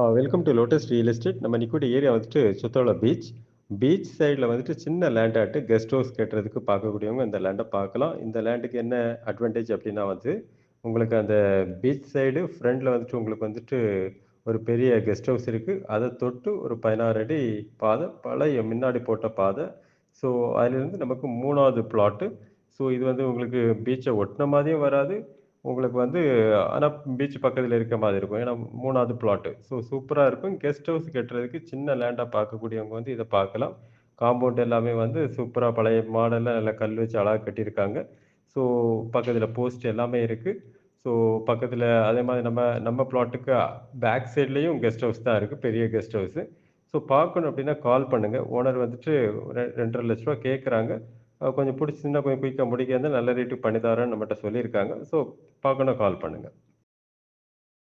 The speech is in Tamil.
Ah welcome to lotus real estate நம்ம நிக்கூட ஏரியா வந்துட்டு சுத்தோல பீச் பீச் சைடில் வந்துட்டு சின்ன லேண்ட் ஆட்டு கெஸ்ட் ஹவுஸ் கட்டுறதுக்கு பார்க்கக்கூடியவங்க இந்த லேண்டை பார்க்கலாம். இந்த லேண்டுக்கு என்ன அட்வான்டேஜ் அப்படின்னா வந்து உங்களுக்கு அந்த பீச் சைடு ஃப்ரண்டில் வந்துட்டு உங்களுக்கு வந்துட்டு ஒரு பெரிய கெஸ்ட் ஹவுஸ் இருக்குது அதை தொட்டு ஒரு பதினாறு அடி பாதை பழைய முன்னாடி போட்ட பாதை. ஸோ அதிலிருந்து நமக்கு மூணாவது பிளாட்டு ஸோ இது வந்து உங்களுக்கு பீச்சை ஒட்டின மாதிரியும் வராது. உங்களுக்கு வந்து ஆனால் பீச் பக்கத்தில் இருக்க மாதிரி இருக்கும். ஏன்னா மூணாவது பிளாட்டு ஸோ சூப்பராக இருக்கும். கெஸ்ட் ஹவுஸ் கட்டுறதுக்கு சின்ன லேண்டாக பார்க்கக்கூடியவங்க வந்து இதை பார்க்கலாம். காம்பவுண்ட் எல்லாமே வந்து சூப்பராக பழைய மாடலில் நல்லா கல் வச்சு அழகாக கட்டியிருக்காங்க. ஸோ பக்கத்தில் போஸ்ட் எல்லாமே இருக்குது ஸோ பக்கத்தில் அதே மாதிரி நம்ம நம்ம பிளாட்டுக்கு பேக் சைட்லேயும் கெஸ்ட் ஹவுஸ் தான் இருக்குது பெரிய கெஸ்ட் ஹவுஸு ஸோ பார்க்கணும் அப்படின்னா கால் பண்ணுங்கள் ஓனர் வந்துட்டு ரெ- ரெண்டரை லட்ச ரூபா கேட்குறாங்க கொஞ்சம் பிடிச்சிருந்தா கொஞ்சம் குயிக்காக முடிக்க நல்ல ரேட்டுக்கு பண்ணி தரேன்னு நம்மகிட்ட சொல்லியிருக்காங்க. ஸோ பார்க்கணும் கால் பண்ணுங்கள்